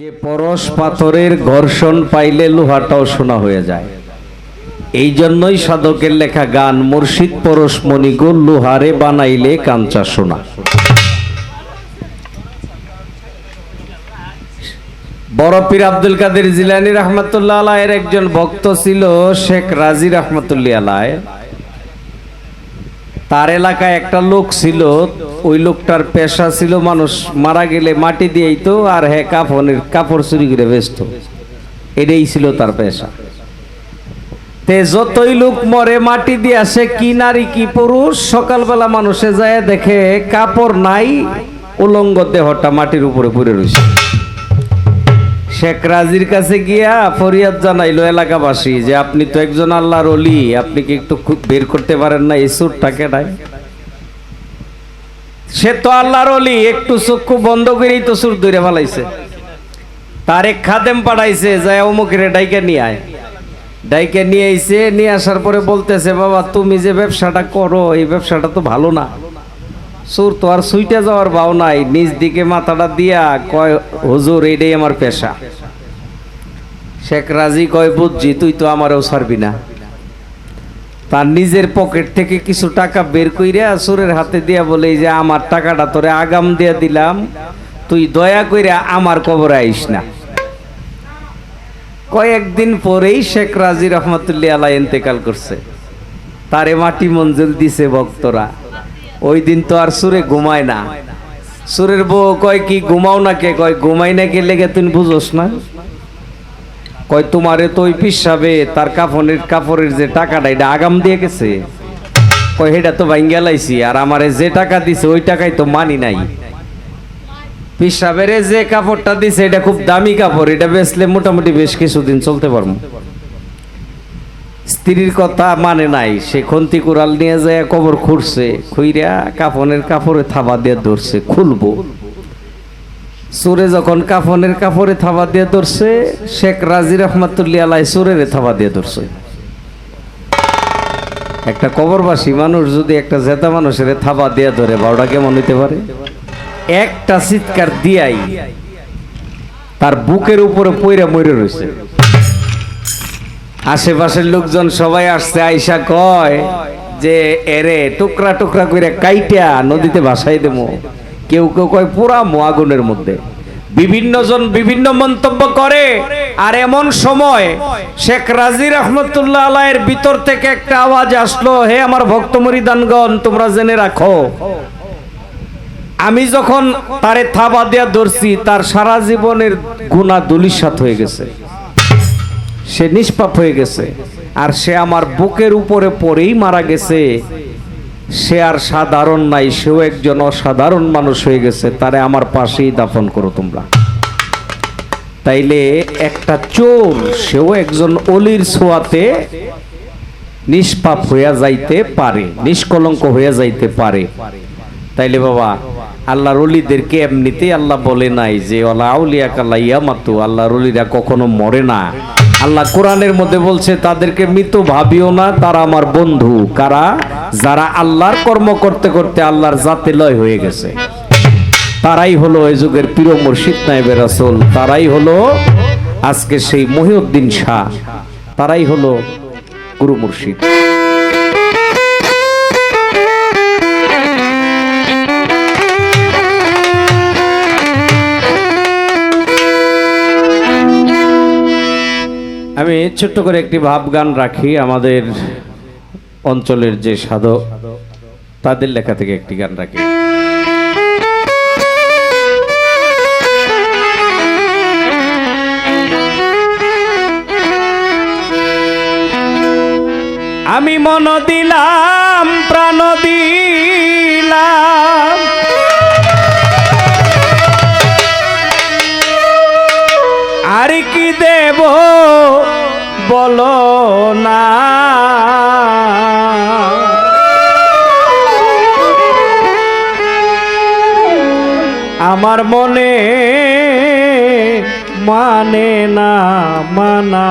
যে পরশ পাথরের ঘর্ষণ পাইলে লোহাটাও সোনা হয়ে যায়। এই জন্যই সাধকের লেখা গান, মুর্শিদ পরশ মণিগো লোহারে বানাইলে কাঞ্চা সোনা। বড় পীর আব্দুল কাদের জিলানি রহমতুল্লাহ আলাহের একজন ভক্ত ছিল শেখ রাজি রহমতুল্লাহ আলাহ তার এলাকায় একটা লোক ছিল, ওই লোকটার পেশা ছিল মানুষ মারা গেলে মাটি দিয়েই তো আর হ্যাঁ কাফনের কাপড় চুরি করে ব্যস্ত এটাই ছিল তার পেশা। তে যতই লোক মরে, মাটি দিয়ে আসে কি নারী, কি পুরুষ, সকালবেলা মানুষে যায় দেখে কাপড় নাই, উলঙ্গ দেহটা মাটির উপরে পড়ে রয়েছে শেখ রাজির কাছে গিয়া ফরিয়াদ জানাইলো এলাকাবাসী যে আপনি তো একজন আল্লাহর অলি আপনি কি একটু বের করতে পারেন না এই সুরটাকে নাই সে তো আল্লাহর অলি একটু চক্ষু বন্ধ করেই তো সুর ধরে ফেলাইছে। তার এক খাদেম পাঠাইছে, যায় অমুকের ডাইকে নিয়ে আয়। ডাইকে নিয়ে আইছে, নিয়ে আসার পরে বলতেছে, বাবা, তুমি যে ব্যবসাটা করো, এই ব্যবসাটা তো ভালো না। সুর তো আর সুইটে যাওয়ার ভাও নাই। নিজ দিকে মাথাটা দিয়া কয়, হুজুর এইটাই আমার পেশা। শেখ রাজি কয়, বুঝছি, তুই তো আমারও ছাড়বি না। তার নিজের পকেট থেকে কিছু টাকা বের কইরা সুরের হাতে দিয়া বলে যে আমার টাকাটা তোরে আগাম দিয়া দিলাম, তুই দয়া কইরা আমার কবরে আইস না। কয়েকদিন পরেই শেখ রাজি রহমতুল্লাহ আলাই ইন্তেকাল করছে। তারে মাটি মঞ্জুর দিছে ভক্তরা। ওই দিন তো আর সুরে ঘুমায় না। সুরের বউ কয় কি, ঘুমাও না কে? কয়, ঘুমাই না কে লেগে তুমি বুঝোস না? কয়, তোমারে তো ওই পিসাবে, তার কাফনের কাপড়ের যে টাকাটা, এটা আগাম দিয়ে গেছে। কয় সেটা তো ভাঙ্গা লাইছি, আর আমারে যে টাকা দিছে, ওই টাকাই তো মানি নাই। পিসাবের যে কাপড়টা দিছে, এটা খুব দামি কাপড়, এটা বেচলে মোটামুটি বেশ কিছুদিন চলতে পারব। স্ত্রীর কথা মানে নাই। সে খন্তি কুড়াল নিয়ে যায়, কবর খুঁড়ছে, খুইরা কাফনের কাপড়ে থাবা দিয়ে ধরছে, খুলবো। সুরে যখন কাফনের কাপড়ে থাবা দিয়ে ধরছে, শেখ রাজি রহমাতুল্লি আলাই সুরের থাবা দিয়ে ধরছে। একটা কবরবাসী মানুষ যদি একটা জেতা মানুষের থাবা দিয়ে ধরে বারোটা কেমন হইতে পারে? একটা চিৎকার দিয়াই তার বুকের উপরে পইরা মরে রয়েছে আশেপাশের লোকজন সবাই আসছে, আইসা কয় যে, এরে, টুকরা টুকরা করে কাইটা নদীতে ভাসাই দেবো। কেউ কেউ কয়, পুরা আগুনের মধ্যে। বিভিন্ন জন বিভিন্ন মন্তব্য করে, আর এমন সময় শেখ রাজি রহমতুল্লাহ ভিতর থেকে একটা আওয়াজ আসলো, হে আমার ভক্ত মরিদানগণ, তোমরা জেনে রাখো, আমি যখন তারে থাবা দেয়া ধরছি, তার সারা জীবনের গুণা দুলিশাত হয়ে গেছে। সে নিষ্পাপ হয়ে গেছে। আর সে আমার বুকের উপরে পড়েই মারা গেছে। সে আর সাধারণ নাই, সেও একজন অসাধারণ মানুষ হয়ে গেছে। তারে আমার পাশেই দাফন করো তোমরা। তাইলে একটা চোর, সেও একজন অলির ছোঁয়াতে নিষ্পাপ হইয়া যাইতে পারে, নিষ্কলঙ্ক হইয়া যাইতে পারে। তাইলে বাবা, আল্লাহর অলিদেরকে এমনিতেই আল্লাহ বলে নাই যে ওলা আউলিয়া কাল্লা ইয়ামাতু আল্লাহর অলিরা কখনো মরে না। আল্লাহ কোরআনের মধ্যে বলছে, তাদেরকে মৃত ভাবিও না, তারা আমার বন্ধু। কারা? যারা আল্লাহর কর্ম করতে করতে আল্লাহর জাতে লয় হয়ে গেছে। তারাই হলো এই যুগের প্রিয় মুর্শিদ নাইবে রাসুল। তারাই হলো আজকে সেই মহিউদ্দিন শাহ। তারাই হলো গুরু মুর্শিদ। আমি ছোট্ট করে একটি ভাব গান রাখি, আমাদের অঞ্চলের যে সাধক, তাদের লেখা থেকে একটি গান রাখি। আমি মন দিলাম দেব বল না। আমার মনে মানে না মানা।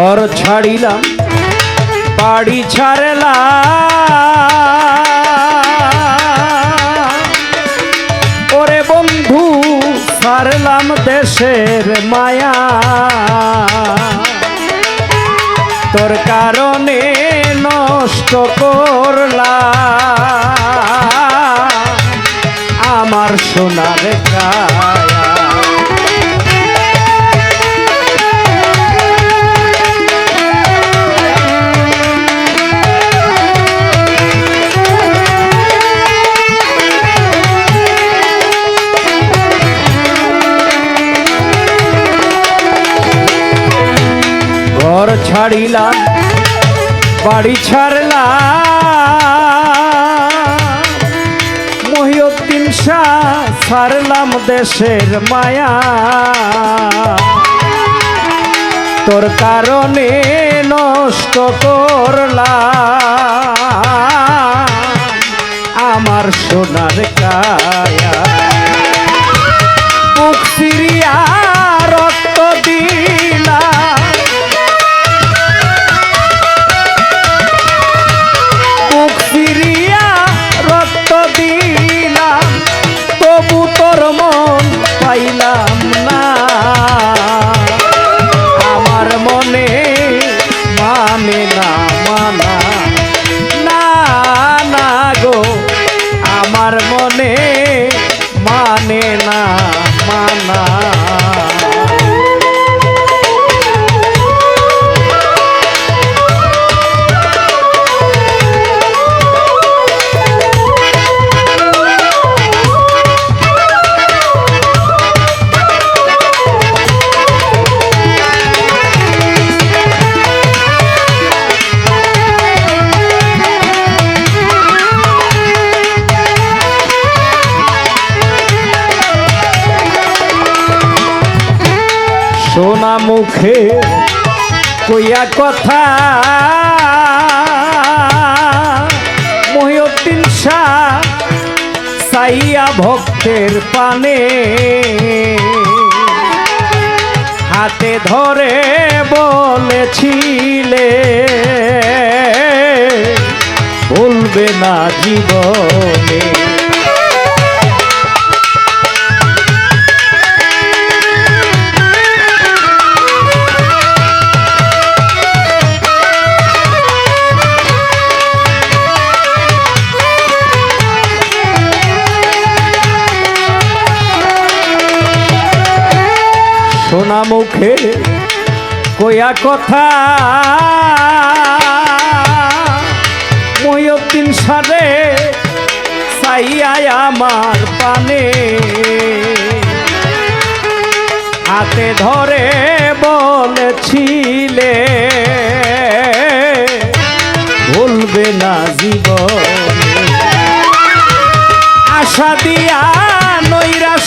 ঘর ছাড়িলাম, বাড়ি ছাড়লাম। ওরে বন্ধু ছাড়লাম দেশের মায়া। তোর কারণে নষ্ট করলা আমার সোনার ঘর ছাড়িলাম বাড়ি ছাড়লাম মহিউদ্দিন শাহ ছাড়লাম দেশের মায়া। তোর কারণে নষ্ট করলাম আমার সোনার কায়া। বুক সিরিয়া রক্ত দিলা মুখে কইয়া কথা। মহিউদ্দিন শাহ সাইয়া ভক্তের পানে হাতে ধরে বলেছিলে ভুলবে না জীবনে। মুখে কয়া কথা। মহিউদ্দিন সারে সাইয়ায় আমার পানে। হাতে ধরে বলেছিলে, ভুলবে না জীবনে। আশা দিয়া নৈরাশ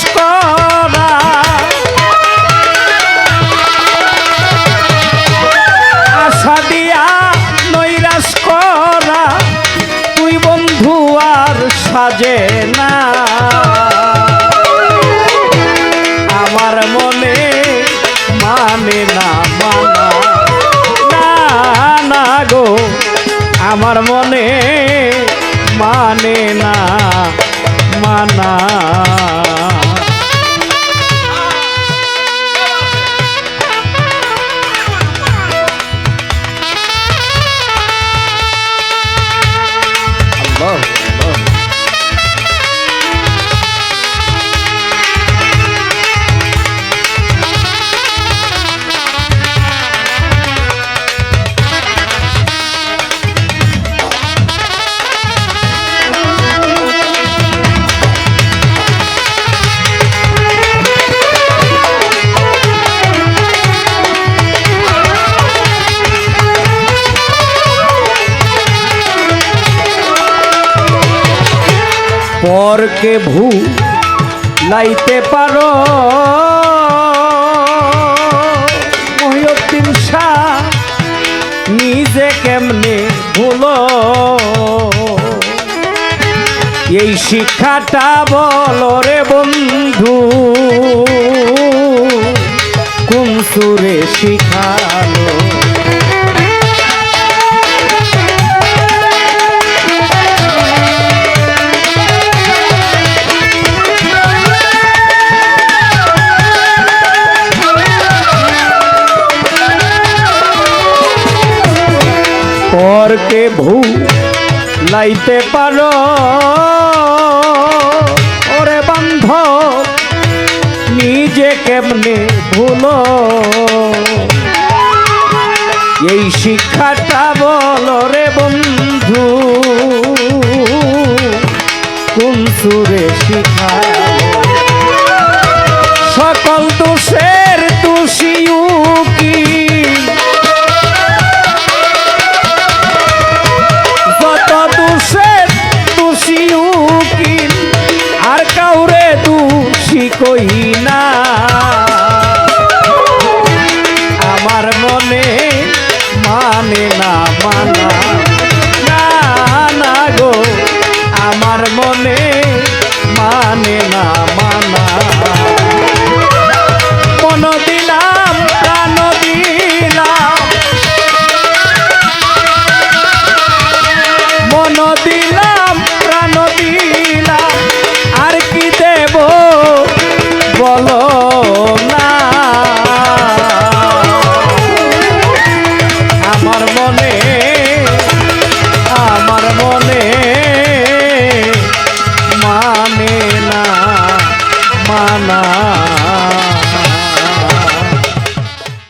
পরকে ভু লাইতে পারো। মহিউদ্দিন শাহ নিজে কেমনে ভুলো? এই শিক্ষাটা বলো রে বন্ধু কুমসুরে সুরে শিখালো? পরকে ভূ, লাইতে পারো। ওরে বান্ধ নিজে কেমনে ভুলো? এই শিক্ষাটা বলো রে বন্ধু, কোন সুরে শিখালো